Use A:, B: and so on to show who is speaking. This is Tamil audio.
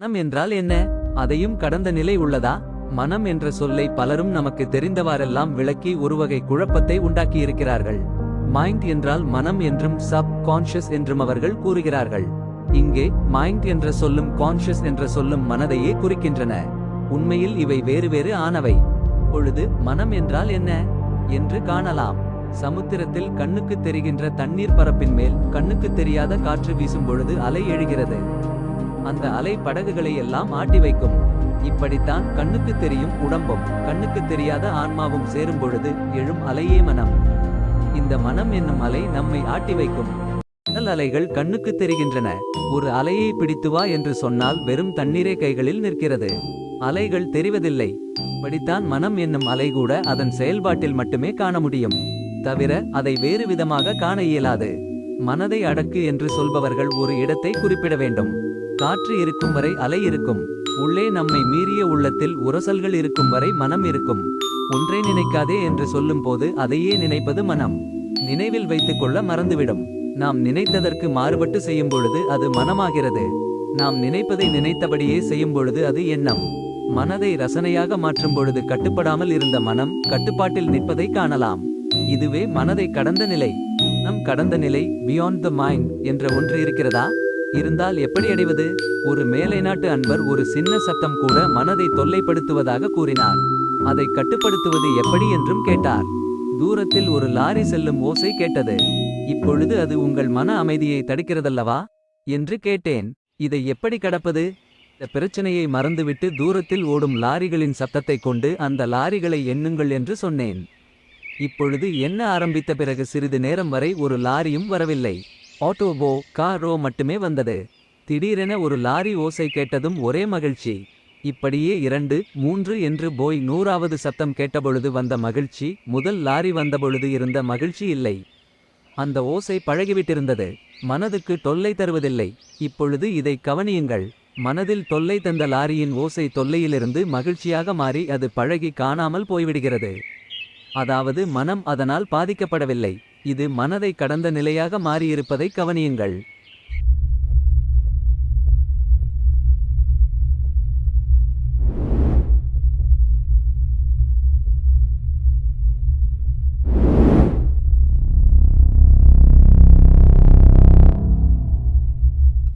A: மனம் என்றால் என்ன? அதையும் கடந்த நிலை உள்ளதா? மனம் என்ற சொல்லை பலரும் நமக்கு தெரிந்தவாறெல்லாம் விளக்கி ஒருவகை குழப்பத்தை உண்டாக்கியிருக்கிறார்கள். மைண்ட் என்றால் மனம் என்றும் சப் கான்ஷியஸ் என்றும் அவர்கள் கூறுகிறார்கள். இங்கே மைண்ட் என்ற சொல்லும் கான்ஷியஸ் என்ற சொல்லும் மனதையே குறிக்கின்றன. உண்மையில் இவை வேறு வேறு ஆனவை. பொழுது மனம் என்றால் என்ன? என்று காணலாம். சமுத்திரத்தில் கண்ணுக்கு தெரிகின்ற தண்ணீர் பரப்பின் மேல் கண்ணுக்கு தெரியாத காற்று வீசும் பொழுது அலை எழுகிறது. அந்த அலை படகுகளை எல்லாம் ஆட்டி வைக்கும். இப்படித்தான் கண்ணுக்கு தெரியும் உடம்பும் கண்ணுக்கு தெரியாத ஆன்மாவும் சேரும் பொழுது எழும் அலையே மனம். இந்த மனம் என்னும் அலை நம்மை ஆட்டி வைக்கும். கடல் அலைகள் கண்ணுக்கு தெரிகின்றன. ஒரு அலையை பிடித்து வா என்று சொன்னால் வெறும் தண்ணீரே கைகளில் நிற்கிறது. அலைகள் தெரிவதில்லை. இப்படித்தான் மனம் என்னும் அலை கூட அதன் செயல்பாட்டில் மட்டுமே காண முடியும். தவிர அதை வேறு விதமாக காண இயலாது. மனதை அடக்கு என்று சொல்பவர்கள் ஒரு இடத்தை குறிப்பிட வேண்டும். காற்று இருக்கும் வரை அலை இருக்கும். உள்ளே நம்மை மீறிய உள்ளத்தில் உரசல்கள் இருக்கும் வரை மனம் இருக்கும். ஒன்றை நினைக்காதே என்று சொல்லும்போது அதையே நினைப்பது மனம். நினைவில் வைத்துக் கொள்ள மறந்துவிடும். நாம் நினைத்ததற்கு மாறுபட்டு செய்யும் பொழுது அது மனமாகிறது. நாம் நினைப்பதை நினைத்தபடியே செய்யும் பொழுது அது எண்ணம். மனதை ரசனையாக மாற்றும் பொழுது கட்டுப்படாமல் இருந்த மனம் கட்டுப்பாட்டில் நிற்பதை காணலாம். இதுவே மனதை கடந்த நிலை. நம் கடந்த நிலை பியாண்ட் த மைண்ட் என்ற ஒன்று இருக்கிறதா? இருந்தால் எப்படி அடைவது? ஒரு மேலை நாட்டு அன்பர் ஒரு சின்ன சத்தம் கூட மனதை தொல்லைப்படுத்துவதாக கூறினார். அதை கட்டுப்படுத்துவது எப்படி என்றும் கேட்டார். தூரத்தில் ஒரு லாரி செல்லும் ஓசை கேட்டது. இப்பொழுது அது உங்கள் மன அமைதியை தடுக்கிறதல்லவா? என்று கேட்டேன். இதை எப்படி கடப்பது? இந்த பிரச்சனையை மறந்துவிட்டு தூரத்தில் ஓடும் லாரிகளின் சத்தத்தை கொண்டு அந்த லாரிகளை எண்ணுங்கள் என்று சொன்னேன். இப்பொழுது என்ன ஆரம்பித்த பிறகு சிறிது நேரம் வரை ஒரு லாரியும் வரவில்லை. ஆட்டோவோ காரோ மட்டுமே வந்தது. திடீரென ஒரு லாரி ஓசை கேட்டதும் ஒரே மகிழ்ச்சி. இப்படியே இரண்டு மூன்று என்று போய் நூறாவது சத்தம் கேட்டபொழுது வந்த மகிழ்ச்சி முதல் லாரி வந்தபொழுது இருந்த மகிழ்ச்சி இல்லை. அந்த ஓசை பழகிவிட்டிருந்தது. மனதுக்கு தொல்லை தருவதில்லை. இப்பொழுது இதை கவனியுங்கள். மனதில் தொல்லை தந்த லாரியின் ஓசை தொல்லையிலிருந்து மகிழ்ச்சியாக மாறி அது பழகி காணாமல் போய்விடுகிறது. அதாவது மனம் அதனால் பாதிக்கப்படவில்லை. இது மனதை கடந்த நிலையாக மாறியிருப்பதை கவனியுங்கள்.